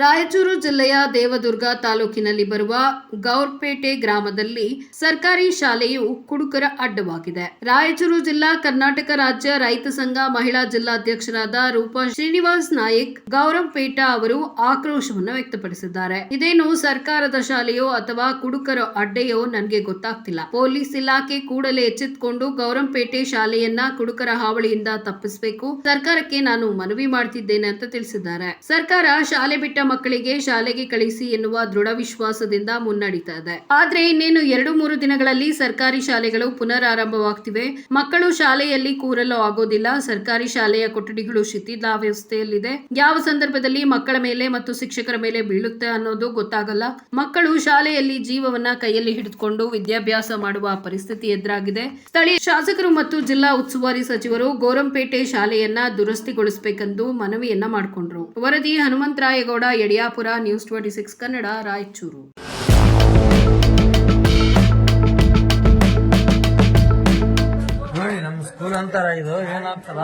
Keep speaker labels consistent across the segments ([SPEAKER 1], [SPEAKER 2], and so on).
[SPEAKER 1] ರಾಯಚೂರು ಜಿಲ್ಲೆಯ ದೇವದುರ್ಗ ತಾಲೂಕಿನಲ್ಲಿ ಬರುವ ಗೌರ್ಪೇಟೆ ಗ್ರಾಮದಲ್ಲಿ ಸರ್ಕಾರಿ ಶಾಲೆಯು ಕುಡುಕರ ಅಡ್ಡವಾಗಿದೆ. ರಾಯಚೂರು ಜಿಲ್ಲಾ ಕರ್ನಾಟಕ ರಾಜ್ಯ ರೈತ ಸಂಘ ಮಹಿಳಾ ಜಿಲ್ಲಾಧ್ಯಕ್ಷರಾದ ರೂಪಾ ಶ್ರೀನಿವಾಸ್ ನಾಯಕ್ ಗೌರಂಪೇಟ ಅವರು ಆಕ್ರೋಶವನ್ನು ವ್ಯಕ್ತಪಡಿಸಿದ್ದಾರೆ. ಇದೇನು ಸರ್ಕಾರದ ಶಾಲೆಯೋ ಅಥವಾ ಕುಡುಕರ ಅಡ್ಡೆಯೋ ನನಗೆ ಗೊತ್ತಾಗ್ತಿಲ್ಲ. ಪೊಲೀಸ್ ಇಲಾಖೆ ಕೂಡಲೇ ಎಚ್ಚೆತ್ತುಕೊಂಡು ಗೌರಂಪೇಟೆ ಶಾಲೆಯನ್ನ ಕುಡುಕರ ಹಾವಳಿಯಿಂದ ತಪ್ಪಿಸಬೇಕು. ಸರ್ಕಾರಕ್ಕೆ ನಾನು ಮನವಿ ಮಾಡ್ತಿದ್ದೇನೆ ಅಂತ ತಿಳಿಸಿದ್ದಾರೆ. ಸರ್ಕಾರ ಶಾಲೆ ಬಿಟ್ಟ ಮಕ್ಕಳಿಗೆ ಶಾಲೆಗೆ ಕಳಿಸಿ ಎನ್ನುವ ದೃಢ ವಿಶ್ವಾಸದಿಂದ ಮುನ್ನಡೀತಾ ಇದೆ ಆದ್ರೆ ಇನ್ನೇನು ಎರಡು ಮೂರು ದಿನಗಳಲ್ಲಿ ಸರ್ಕಾರಿ ಶಾಲೆಗಳು ಪುನರಾರಂಭವಾಗ್ತಿವೆ. ಮಕ್ಕಳು ಶಾಲೆಯಲ್ಲಿ ಕೂರಲು ಆಗೋದಿಲ್ಲ. ಸರ್ಕಾರಿ ಶಾಲೆಯ ಕೊಠಡಿಗಳು ಶಿಥಿಲಾವಸ್ಥೆಯಲ್ಲಿದೆ. ಯಾವ ಸಂದರ್ಭದಲ್ಲಿ ಮಕ್ಕಳ ಮೇಲೆ ಮತ್ತು ಶಿಕ್ಷಕರ ಮೇಲೆ ಬೀಳುತ್ತೆ ಅನ್ನೋದು ಗೊತ್ತಾಗಲ್ಲ. ಮಕ್ಕಳು ಶಾಲೆಯಲ್ಲಿ ಜೀವವನ್ನ ಕೈಯಲ್ಲಿ ಹಿಡಿದುಕೊಂಡು ವಿದ್ಯಾಭ್ಯಾಸ ಮಾಡುವ ಪರಿಸ್ಥಿತಿ ಎದುರಾಗಿದೆ. ಸ್ಥಳೀಯ ಶಾಸಕರು ಮತ್ತು ಜಿಲ್ಲಾ ಉಸ್ತುವಾರಿ ಸಚಿವರು ಗೋರಂಪೇಟೆ ಶಾಲೆಯನ್ನ ದುರಸ್ತಿಗೊಳಿಸಬೇಕೆಂದು ಮನವಿಯನ್ನ ಮಾಡಿಕೊಂಡ್ರು. ವರದಿ Hanumantharayagowda Yadiyapura news twenty six Kannada Raichur.
[SPEAKER 2] ನೋಡಿ ನಮ್ಮ ಸ್ಕೂಲ್ ಅಂತಾರ ಇದು ಏನಾಗ್ತದ?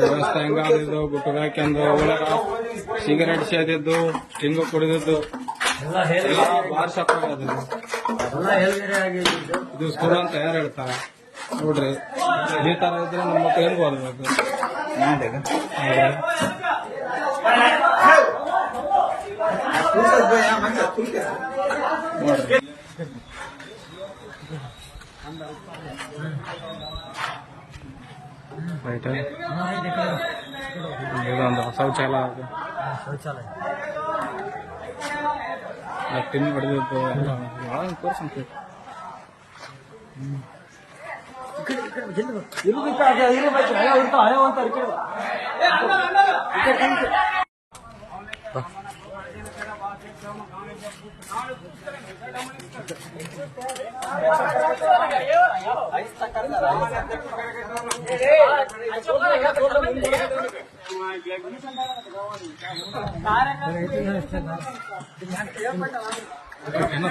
[SPEAKER 3] ವ್ಯವಸ್ಥೆ ಹೆಂಗಾದಿದ್ದು ಗುಟ್ಟು ಹಾಕ್ಯಂದು ಒಳಗ ಸಿಗರೇಟ್ ಸೇದಿದ್ದು ತಿಂಗು ಕುಡಿದಿದ್ದು.
[SPEAKER 2] ಎಲ್ಲ
[SPEAKER 3] ಬಾರ್ ಶಾಪ್ ಆಗೋದು ಇದು. ಸ್ಕೂಲ್ ಅಂತ ಯಾರು ಹೇಳ್ತಾರ? ನೋಡ್ರಿ. ಈ ತರ ಇದ್ರೆ ನಮ್ಮ ಮಕ್ಳು ಹೆಂಗ್ ಓದ್ಬೇಕು ಹೌದ್ರಿ? ನೋಡ್ರಿ. ರೈಟ್ ಶೌಚಾಲಯ
[SPEAKER 2] ಶೌಚಾಲಯ.
[SPEAKER 3] ಟಿನ್ ಹೊಡೆದಿದ್ದು ಎಲ್ಲ ಭಾಳ ತೋರ್ಸಂತ ಏನೋ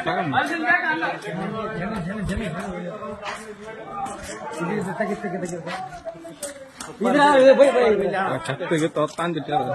[SPEAKER 3] ತಗೊಂಡ್ ಛತ್ತಿಗೆ ತಂದಿಟ್ಟಿರೋದು